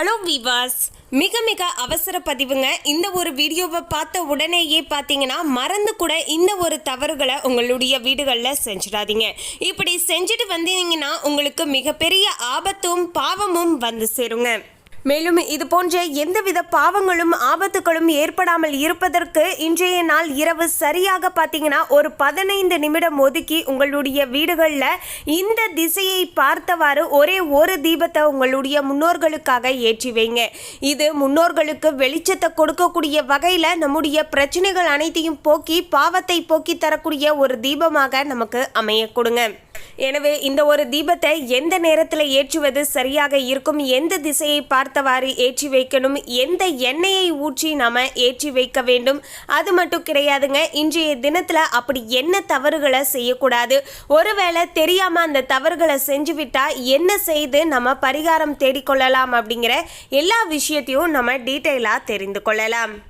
Hello விவாஸ் மிக மிக அவசர பதிவுங்க. இந்த ஒரு வீடியோவை பார்த்த உடனேயே பார்த்தீங்கன்னா மறந்து கூட இந்த ஒரு தவறுகளை உங்களுடைய வீடுகளில் செஞ்சிடாதீங்க. இப்படி செஞ்சுட்டு வந்தீங்கன்னா உங்களுக்கு மிகப்பெரிய ஆபத்தும் பாவமும் வந்து சேருங்க. மேலும் இது போன்ற எந்தவித பாவங்களும் ஆபத்துகளும் ஏற்படாமல் இருப்பதற்கு இன்றைய நாள் இரவு சரியாக பார்த்தீங்கன்னா ஒரு பதினைந்து நிமிடம் ஒதுக்கி உங்களுடைய வீடுகளில் இந்த திசையை பார்த்தவாறு ஒரே ஒரு தீபத்தை உங்களுடைய முன்னோர்களுக்காக ஏற்றி வைங்க. இது முன்னோர்களுக்கு வெளிச்சத்தை கொடுக்கக்கூடிய வகையில் நம்முடைய பிரச்சனைகள் அனைத்தையும் போக்கி பாவத்தை போக்கி தரக்கூடிய ஒரு தீபமாக நமக்கு அமைய கொடுங்க. எனவே இந்த ஒரு தீபத்தை எந்த நேரத்தில் ஏற்றுவது சரியாக இருக்கும்? எந்த திசையை பார்த்தவாறு ஏற்றி வைக்கணும்? எந்த எண்ணெயை ஊற்றி நாம ஏற்றி வைக்க வேண்டும்? அது மட்டும் கிடையாதுங்க. இன்றைய தினத்தில் அப்படி என்ன தவறுகளை செய்யக்கூடாது? ஒருவேளை தெரியாம அந்த தவறுகளை செஞ்சுவிட்டா என்ன செய்து நம்ம பரிகாரம் தேடிக்கொள்ளலாம் அப்படிங்கிற எல்லா விஷயத்தையும் நம்ம டீட்டெயிலாக தெரிந்து கொள்ளலாம்.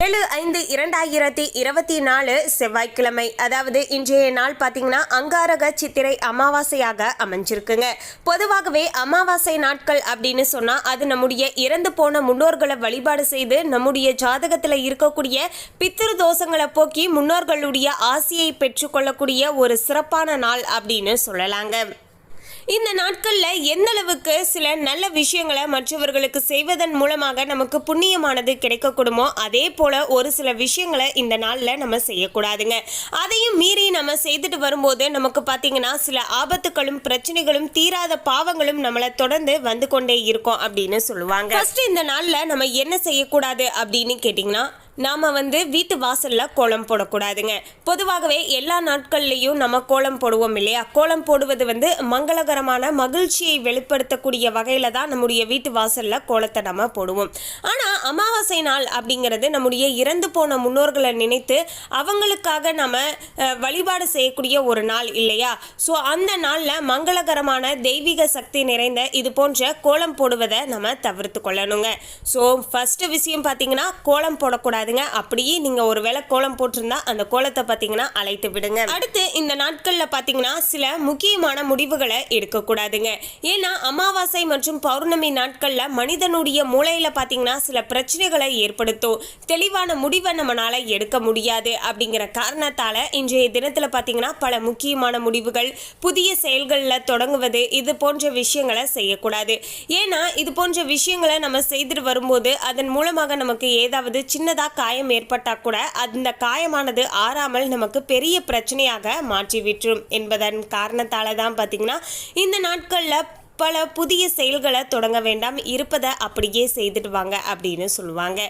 ஏழு ஐந்து இரண்டாயிரத்தி இருபத்தி நாலு செவ்வாய்க்கிழமை. அதாவது இன்றைய நாள் பார்த்தீங்கன்னா அங்காரக சித்திரை அமாவாசையாக அமைஞ்சிருக்குங்க. பொதுவாகவே அமாவாசை நாட்கள் அப்படின்னு சொன்னால் அது நம்முடைய இறந்து போன முன்னோர்களை வழிபாடு செய்து நம்முடைய ஜாதகத்தில் இருக்கக்கூடிய பித்திரு தோஷங்களை போக்கி முன்னோர்களுடைய ஆசையை பெற்றுக்கொள்ளக்கூடிய ஒரு சிறப்பான நாள் அப்படின்னு சொல்லலாங்க. இந்த நாட்களில் எந்த அளவுக்கு சில நல்ல விஷயங்களை மற்றவர்களுக்கு செய்வதன் மூலமாக நமக்கு புண்ணியமானது கிடைக்கக்கூடுமோ அதே போல் ஒரு சில விஷயங்களை இந்த நாளில் நம்ம செய்யக்கூடாதுங்க. அதையும் மீறி நம்ம செய்துட்டு வரும்போது நமக்கு பார்த்தீங்கன்னா சில ஆபத்துகளும் பிரச்சனைகளும் தீராத பாவங்களும் நம்மளை தொடர்ந்து வந்து கொண்டே இருக்கும் அப்படின்னு சொல்லுவாங்க. ஃபஸ்ட்டு இந்த நாளில் நம்ம என்ன செய்யக்கூடாது அப்படின்னு கேட்டிங்கன்னா நாம் வந்து வீட்டு வாசலில் கோலம் போடக்கூடாதுங்க. பொதுவாகவே எல்லா நாட்கள்லேயும் நம்ம கோலம் போடுவோம் இல்லையா? கோலம் போடுவது வந்து மங்களகரமான மகிழ்ச்சியை வெளிப்படுத்தக்கூடிய வகையில் தான் நம்முடைய வீட்டு வாசலில் கோலத்தை நம்ம போடுவோம். ஆனால் அமாவாசை நாள் அப்படிங்கிறது நம்முடைய இறந்து போன முன்னோர்களை நினைத்து அவங்களுக்காக நம்ம வழிபாடு செய்யக்கூடிய ஒரு நாள் இல்லையா? ஸோ அந்த நாளில் மங்களகரமான தெய்வீக சக்தி நிறைந்த இது போன்ற கோலம் போடுவதை நம்ம தவிர்த்து கொள்ளணுங்க. ஸோ ஃபஸ்ட்டு விஷயம் பார்த்தீங்கன்னா கோலம் போடக்கூடாது. போடக்கூடாதுங்க அப்படியே நீங்கள் ஒரு வேளை கோலம் போட்டிருந்தா அந்த கோலத்தை பார்த்தீங்கன்னா அழைத்து விடுங்க. அடுத்து இந்த நாட்களில் பார்த்தீங்கன்னா சில முக்கியமான முடிவுகளை எடுக்கக்கூடாதுங்க ஏன்னா அமாவாசை மற்றும் பௌர்ணமி நாட்களில் மனிதனுடைய மூளையில் பார்த்தீங்கன்னா சில பிரச்சனைகளை ஏற்படுத்தும். தெளிவான முடிவை நம்மளால எடுக்க முடியாது. அப்படிங்கிற காரணத்தால் இன்றைய தினத்தில் பார்த்தீங்கன்னா பல முக்கியமான முடிவுகள் புதிய செயல்களில் தொடங்குவது இது போன்ற விஷயங்களை செய்யக்கூடாது. ஏன்னா இது போன்ற விஷயங்களை நம்ம செய்துட்டு வரும்போது அதன் மூலமாக நமக்கு ஏதாவது சின்னதாக காயம் ஏற்பட்டால் கூட அந்த காயமானது ஆறாமல் நமக்கு பெரிய பிரச்சனையாக மாற்றி விட்டுரும் என்பதன் காரணத்தால் தான் பார்த்தீங்கன்னா இந்த நாட்களில் பல புதிய செயல்களை தொடங்க வேண்டாம் இருப்பதை அப்படியே செய்துட்டு வாங்க அப்படின்னு சொல்லுவாங்க.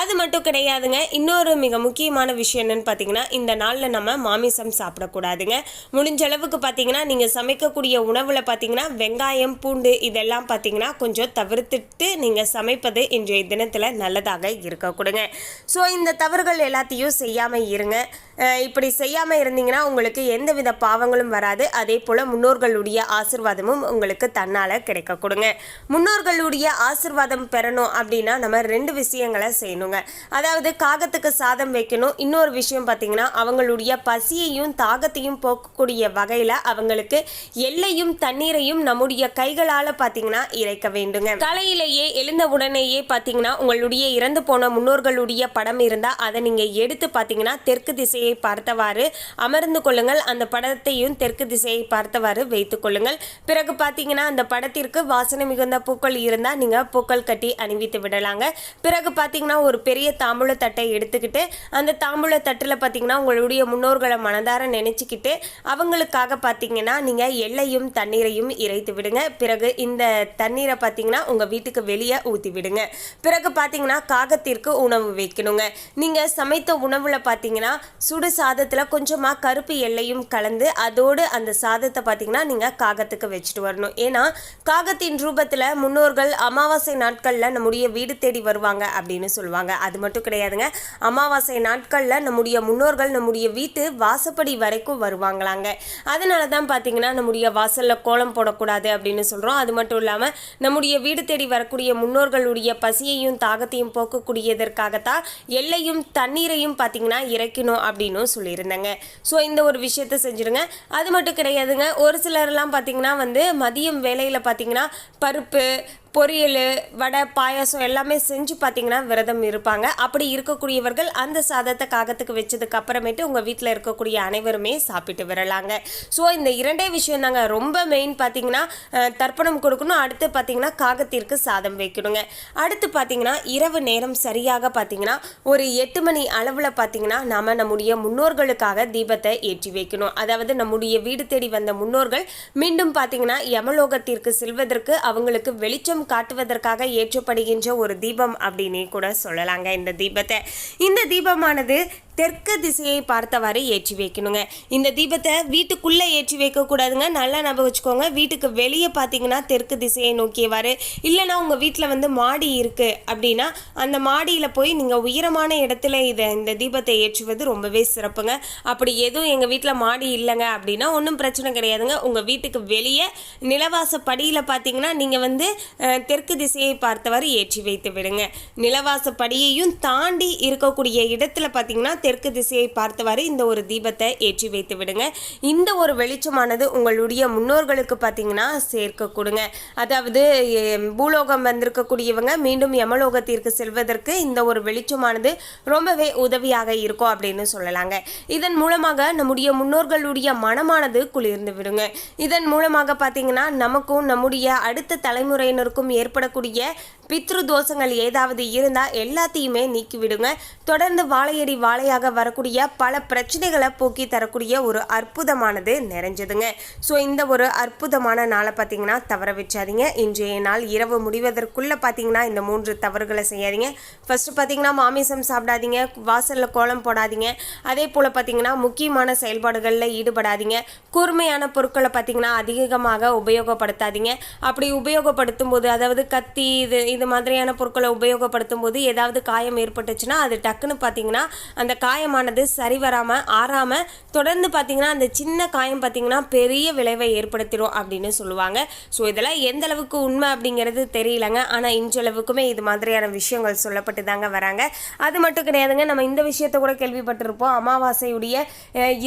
அது மட்டும் கிடையாதுங்க. இன்னொரு மிக முக்கியமான விஷயம் என்னன்னு பார்த்தீங்கன்னா இந்த நாளில் நம்ம மாமிசம் சாப்பிடக்கூடாதுங்க. முடிஞ்ச அளவுக்கு பார்த்தீங்கன்னா நீங்கள் சமைக்கக்கூடிய உணவில் பார்த்தீங்கன்னா வெங்காயம் பூண்டு இதெல்லாம் பார்த்தீங்கன்னா கொஞ்சம் தவிர்த்துட்டு நீங்கள் சமைப்பது இன்றைய தினத்தில் நல்லதாக இருக்க கொடுங்க ஸோ இந்த தவறுகள் எல்லாத்தையும் செய்யாமல் இருங்க. இப்படி செய்யாமல் இருந்தீங்கன்னா உங்களுக்கு எந்தவித பாவங்களும் வராது. அதே போல் முன்னோர்களுடைய ஆசிர்வாதமும் உங்களுக்கு தன் தன்னால் கிடைக்க கொடுங்க. முன்னோர்களுடைய ஆசிர்வாதம் பெறணும் அப்படின்னா நம்ம ரெண்டு விஷயங்களை செய்யணுங்க. அதாவது காகத்துக்கு சாதம் வைக்கணும். இன்னொரு விஷயம் பார்த்தீங்கன்னா அவங்களுடைய பசியையும் தாகத்தையும் போக்கக்கூடிய வகையில் அவங்களுக்கு எல்லையும் தண்ணீரையும் நம்முடைய கைகளால் பார்த்தீங்கன்னா இறைக்க வேண்டுங்க. காலையிலேயே எழுந்த உடனேயே பார்த்தீங்கன்னா உங்களுடைய இறந்து போன முன்னோர்களுடைய படம் இருந்தால் அதை நீங்கள் எடுத்து பார்த்தீங்கன்னா தெற்கு திசையை பார்த்தவாறு அமர்ந்து கொள்ளுங்கள். அந்த படத்தையும் தெற்கு திசையை பார்த்தவாறு வைத்துக் கொள்ளுங்கள். பிறகு பார்த்தீங்கன்னா அந்த படத்திற்கு வாசனை மிகுந்த பூக்கள் இருந்தால் நீங்கள் பூக்கள் கட்டி அணிவித்து விடலாங்க. பிறகு பார்த்தீங்கன்னா ஒரு பெரிய தாம்பூல தட்டை எடுத்துக்கிட்டு அந்த தாம்பூல தட்டில் பார்த்தீங்கன்னா உங்களுடைய முன்னோர்களை மனதார நினச்சிக்கிட்டு அவங்களுக்காக பார்த்தீங்கன்னா நீங்கள் எள்ளையும் தண்ணீரையும் இறைத்து விடுங்க. பிறகு இந்த தண்ணீரை பார்த்தீங்கன்னா உங்கள் வீட்டுக்கு வெளியே ஊற்றி விடுங்க. பிறகு பார்த்தீங்கன்னா காகத்திற்கு உணவு வைக்கணுங்க. நீங்கள் சமைத்த உணவில் பார்த்தீங்கன்னா சுடு சாதத்தில் கொஞ்சமாக கருப்பு எல்லையும் கலந்து அதோடு அந்த சாதத்தை பார்த்தீங்கன்னா நீங்கள் காகத்துக்கு வச்சுட்டு வரணும். ஏன்னா காகத்தின் ரூபத்தில் முன்னோர்கள் அமாவாசை நாட்களில் நம்முடைய வீடு தேடி வருவாங்க அப்படின்னு சொல்லுவாங்க. அது மட்டும் கிடையாதுங்க. அமாவாசை நாட்களில் நம்முடைய முன்னோர்கள் நம்முடைய வீட்டு வாசப்படி வரைக்கும் வருவாங்களாங்க. அதனால தான் பார்த்தீங்கன்னா நம்முடைய வாசலில் கோலம் போடக்கூடாது அப்படின்னு சொல்கிறோம் அது மட்டும் இல்லாமல் நம்முடைய வீடு தேடி வரக்கூடிய முன்னோர்களுடைய பசியையும் தாகத்தையும் போக்கக்கூடியதற்காகத்தான் எல்லையும் தண்ணீரையும் பார்த்தீங்கன்னா இறைக்கணும் அப்படின்னு சொல்லியிருந்தாங்க. ஸோ இந்த ஒரு விஷயத்த செஞ்சுருங்க. அது மட்டும் கிடையாதுங்க. ஒரு சிலர்லாம் பார்த்தீங்கன்னா வந்து மதியம் வேலை வேலையில் பார்த்தீங்கன்னா பருப்பு பொரியல் வடை பாயாசம் எல்லாமே செஞ்சு பார்த்தீங்கன்னா விரதம் இருப்பாங்க. அப்படி இருக்கக்கூடியவர்கள் அந்த சாதத்தை காகத்துக்கு வச்சதுக்கு அப்புறமேட்டு உங்கள் வீட்டில் இருக்கக்கூடிய அனைவருமே சாப்பிட்டு வரலாங்க. ஸோ இந்த இரண்டே விஷயம் தாங்க. ரொம்ப மெயின் பார்த்தீங்கன்னா தர்ப்பணம் கொடுக்கணும். அடுத்து பார்த்தீங்கன்னா காகத்திற்கு சாதம் வைக்கணுங்க. அடுத்து பார்த்தீங்கன்னா இரவு நேரம் சரியாக பார்த்தீங்கன்னா ஒரு எட்டு மணி அளவில் பார்த்தீங்கன்னா நாம் நம்முடைய முன்னோர்களுக்காக தீபத்தை ஏற்றி வைக்கணும். அதாவது நம்முடைய வீடு தேடி வந்த முன்னோர்கள் மீண்டும் பார்த்தீங்கன்னா யமலோகத்திற்கு செல்வதற்கு அவங்களுக்கு வெளிச்சம் காட்டுவதற்காக ஏற்றப்படுகின்ற ஒரு தீபம் அப்படின்னே கூட சொல்லலாங்க இந்த தீபத்தை. இந்த தீபமானது தெற்கு திசையை பார்த்தவாறு ஏற்றி வைக்கணுங்க. இந்த தீபத்தை வீட்டுக்குள்ளே ஏற்றி வைக்கக்கூடாதுங்க. நல்லா நம்ப வச்சுக்கோங்க. வீட்டுக்கு வெளியே பார்த்தீங்கன்னா தெற்கு திசையை நோக்கியவாறு. இல்லைன்னா உங்கள் வீட்டில் வந்து மாடி இருக்குது அப்படின்னா அந்த மாடியில் போய் நீங்கள் உயரமான இடத்துல இதை இந்த தீபத்தை ஏற்றுவது ரொம்பவே சிறப்புங்க. அப்படி எதுவும் எங்கள் வீட்டில் மாடி இல்லைங்க அப்படின்னா ஒன்றும் பிரச்சனை கிடையாதுங்க. உங்கள் வீட்டுக்கு வெளியே நிலவாச படியில் பார்த்தீங்கன்னா நீங்கள் வந்து தெற்கு திசையை பார்த்தவாறு ஏற்றி வைத்து விடுங்க. நிலவாச படியையும் தாண்டி இருக்கக்கூடிய இடத்துல பார்த்தீங்கன்னா தெற்கு திசையை பார்த்தவாறு இந்த ஒரு தீபத்தை ஏற்றி வைத்து விடுங்க. இந்த ஒரு வெளிச்சமானது உங்களுடைய முன்னோர்களுக்கு பார்த்தீங்கன்னா சேர்க்க கொடுங்க. அதாவது பூலோகம் வந்திருக்கக்கூடியவங்க மீண்டும் யமலோகத்திற்கு செல்வதற்கு இந்த ஒரு வெளிச்சமானது ரொம்பவே உதவியாக இருக்கும் அப்படின்னு சொல்லலாங்க. இதன் மூலமாக நம்முடைய முன்னோர்களுடைய மனமானது குளிர்ந்து விடுங்க. இதன் மூலமாக பார்த்தீங்கன்னா நமக்கும் நம்முடைய அடுத்த தலைமுறையினருக்கும் ஏற்படக்கூடிய பித்ரு தோஷங்கள் ஏதாவது இருந்தால் எல்லாத்தையுமே நீக்கிவிடுங்க. தொடர்ந்து வாழையடி வாழையாக வரக்கூடிய பல பிரச்சனைகளை போக்கி தரக்கூடிய ஒரு அற்புதமானது நிறைஞ்சதுங்க. ஸோ இந்த ஒரு அற்புதமான நாளை பார்த்தீங்கன்னா தவற வச்சாதீங்க இன்றைய நாள் இரவு முடிவதற்குள்ளே பார்த்தீங்கன்னா இந்த மூன்று தவறுகளை செய்யாதீங்க. ஃபஸ்ட்டு பார்த்தீங்கன்னா மாமிசம் சாப்பிடாதீங்க. வாசலில் கோலம் போடாதீங்க. அதே போல் பார்த்தீங்கன்னா முக்கியமான செயல்பாடுகளில் ஈடுபடாதீங்க. கூர்மையான பொருட்களை பார்த்தீங்கன்னா அதிகமாக உபயோகப்படுத்தாதீங்க. அப்படி உபயோகப்படுத்தும் போது அதாவது கத்தி இது இது மாதிரியான பொருட்களை உபயோகப்படுத்தும் போது ஏதாவது காயம் ஏற்பட்டுச்சுன்னா அது டக்குன்னு பார்த்தீங்கன்னா அந்த காயமானது சரி வராமல் ஆறாமல் தொடர்ந்து பார்த்தீங்கன்னா அந்த சின்ன காயம் பார்த்தீங்கன்னா பெரிய விளைவை ஏற்படுத்திடும் அப்படின்னு சொல்லுவாங்க. ஸோ இதெல்லாம் எந்த அளவுக்கு உண்மை அப்படிங்கிறது தெரியலங்க. ஆனால் இன்றளவுக்குமே இது மாதிரியான விஷயங்கள் சொல்லப்பட்டு தாங்க வராங்க. அது மட்டும் கிடையாதுங்க நம்ம இந்த விஷயத்த கூட கேள்விப்பட்டிருப்போம். அமாவாசையுடைய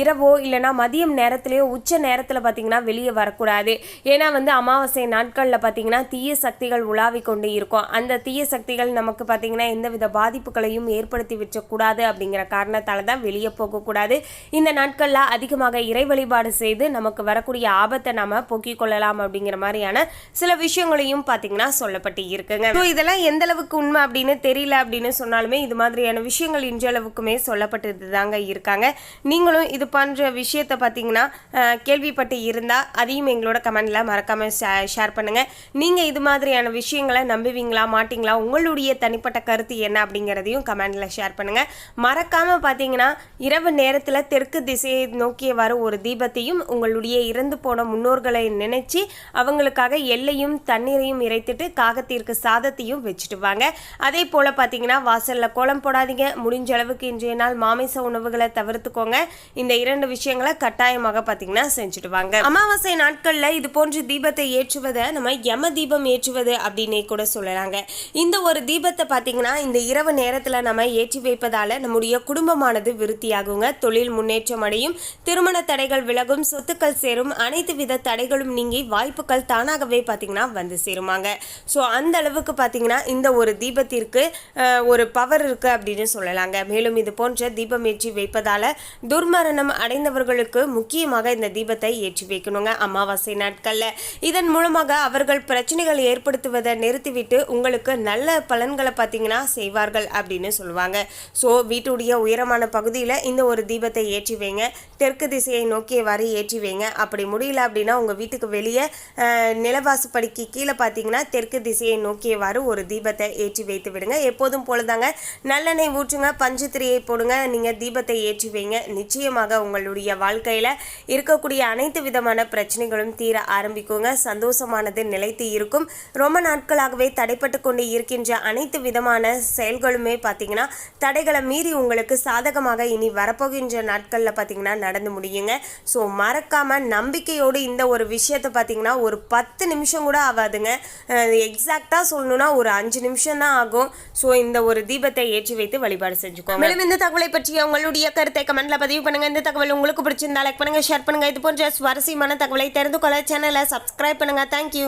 இரவோ இல்லைன்னா மதியம் நேரத்திலேயோ உச்ச நேரத்தில் பார்த்தீங்கன்னா வெளியே வரக்கூடாது. ஏன்னா வந்து அமாவாசை நாட்களில் பார்த்தீங்கன்னா தீய சக்திகள் உலாவி கொண்டு இருக்கும். அந்த தீய சக்திகள் நமக்கு பார்த்தீங்கன்னா எந்தவித பாதிப்புகளையும் ஏற்படுத்தி வச்சக்கூடாது அப்படிங்கிற காரணம் காரணத்தால் தான் வெளியே போகக்கூடாது இந்த நாட்களில் அதிகமாக இறை வழிபாடு செய்து நமக்கு வரக்கூடிய ஆபத்தை நாம போக்கிக் கொள்ளலாம் அப்படிங்கிற மாதிரியான சில விஷயங்களையும் பார்த்தீங்கன்னா சொல்லப்பட்டு இருக்குங்க. ஸோ இதெல்லாம் எந்த அளவுக்கு உண்மை அப்படின்னு தெரியல அப்படின்னு சொன்னாலுமே இது மாதிரியான விஷயங்கள் இன்றளவுக்குமே சொல்லப்பட்டு தாங்க இருக்காங்க. நீங்களும் இது போன்ற விஷயத்தை பார்த்தீங்கன்னா கேள்விப்பட்டு இருந்தால் அதையும் எங்களோட கமெண்ட்ல மறக்காம ஷேர் பண்ணுங்க. நீங்க இது மாதிரியான விஷயங்களை நம்புவீங்களா மாட்டீங்களா உங்களுடைய தனிப்பட்ட கருத்து என்ன அப்படிங்கிறதையும் கமெண்ட்ல ஷேர் பண்ணுங்க. மறக்காம பார்த்தீங்கன்னா இரவு நேரத்தில் தெற்கு திசையை நோக்கியவாறு ஒரு தீபத்தையும் உங்களுடைய இறந்து போன முன்னோர்களை நினைச்சு அவங்களுக்காக எல்லையும் தண்ணீரையும் இறைத்துட்டு காகத்திற்கு சாதத்தையும் வச்சுட்டு வாங்க. அதே போல் பார்த்தீங்கன்னா வாசலில் கோலம் போடாதீங்க. முடிஞ்ச அளவுக்கு இன்றைய நாள் மாமிச உணவுகளை தவிர்த்துக்கோங்க. இந்த இரண்டு விஷயங்களை கட்டாயமாக பார்த்தீங்கன்னா செஞ்சுட்டு வாங்க. அமாவாசை நாட்களில் இது போன்ற தீபத்தை ஏற்றுவதை நம்ம யம தீபம் ஏற்றுவது அப்படின்னே கூட சொல்லலாங்க. இந்த ஒரு தீபத்தை பார்த்தீங்கன்னா இந்த இரவு நேரத்தில் நம்ம ஏற்றி வைப்பதால் நம்முடைய குடும்ப குடும்பமானது விருத்தியாகுங்க. தொழில் முன்னேற்றம் அடையும். திருமண தடைகள் விலகும். சொத்துக்கள் சேரும். அனைத்து வித தடைகளும் நீங்கி வாய்ப்புகள் தானாகவே பார்த்தீங்கன்னா வந்து சேருமாங்க. ஸோ அந்த அளவுக்கு பார்த்தீங்கன்னா இந்த ஒரு தீபத்திற்கு ஒரு பவர் இருக்கு அப்படின்னு சொல்லலாங்க. மேலும் இது போன்ற தீபம் ஏற்றி வைப்பதால் துர்மரணம் அடைந்தவர்களுக்கு முக்கியமாக இந்த தீபத்தை ஏற்றி வைக்கணுங்க அமாவாசை நாட்களில். இதன் மூலமாக அவர்கள் பிரச்சனைகள் ஏற்படுத்துவதை நிறுத்திவிட்டு உங்களுக்கு நல்ல பலன்களை பார்த்தீங்கன்னா செய்வார்கள் அப்படின்னு சொல்லுவாங்க. ஸோ வீட்டுடைய உயர் உயரமான பகுதியில் இந்த ஒரு தீபத்தை ஏற்றி வைங்க. தெற்கு திசையை நோக்கியவாறு ஏற்றி வைங்க. அப்படி முடியல அப்படின்னா உங்கள் வீட்டுக்கு வெளியே நிலவாசுப்படிக்கு கீழே பார்த்தீங்கன்னா தெற்கு திசையை நோக்கியவாறு ஒரு தீபத்தை ஏற்றி வைத்து விடுங்க. எப்போதும் போலதாங்க. நல்லெண்ணெய் ஊற்றுங்க பஞ்சுத்திரியை போடுங்க நீங்கள் தீபத்தை ஏற்றி வைங்க. நிச்சயமாக உங்களுடைய வாழ்க்கையில் இருக்கக்கூடிய அனைத்து விதமான பிரச்சனைகளும் தீர ஆரம்பிக்குங்க. சந்தோஷமானது நிலைத்து இருக்கும். ரொம்ப நாட்களாகவே தடைப்பட்டு கொண்டு இருக்கின்ற அனைத்து விதமான செயல்களுமே பார்த்தீங்கன்னா தடைகளை மீறி உங்களுக்கு சாதகமாக இனி வரப்போகின்ற நாட்களில் பார்த்தீங்கன்னா நடந்து முடியுங்க. ஸோ மறக்காமல் நம்பிக்கையோடு இந்த ஒரு விஷயத்தை பார்த்தீங்கன்னா ஒரு பத்து நிமிஷம் கூட ஆகாதுங்க. எக்ஸாக்டாக சொல்லணும்னா ஒரு அஞ்சு நிமிஷம் தான் ஆகும். ஸோ இந்த ஒரு தீபத்தை ஏற்றி வைத்து வழிபாடு செஞ்சுக்கோங்க. மேலும் இந்த தகவலை பற்றிய உங்களுடைய கருத்தை கமெண்ட்ல பதிவு பண்ணுங்கள் இந்த தகவல் உங்களுக்கு பிடிச்சிருந்தா லைக் பண்ணுங்கள் ஷேர் பண்ணுங்கள் இது போன்ற சுவாரஸ்யமான தகவலை தெரிந்து கொள்ள சேனலை சப்ஸ்கிரைப் பண்ணுங்கள் தேங்க்யூ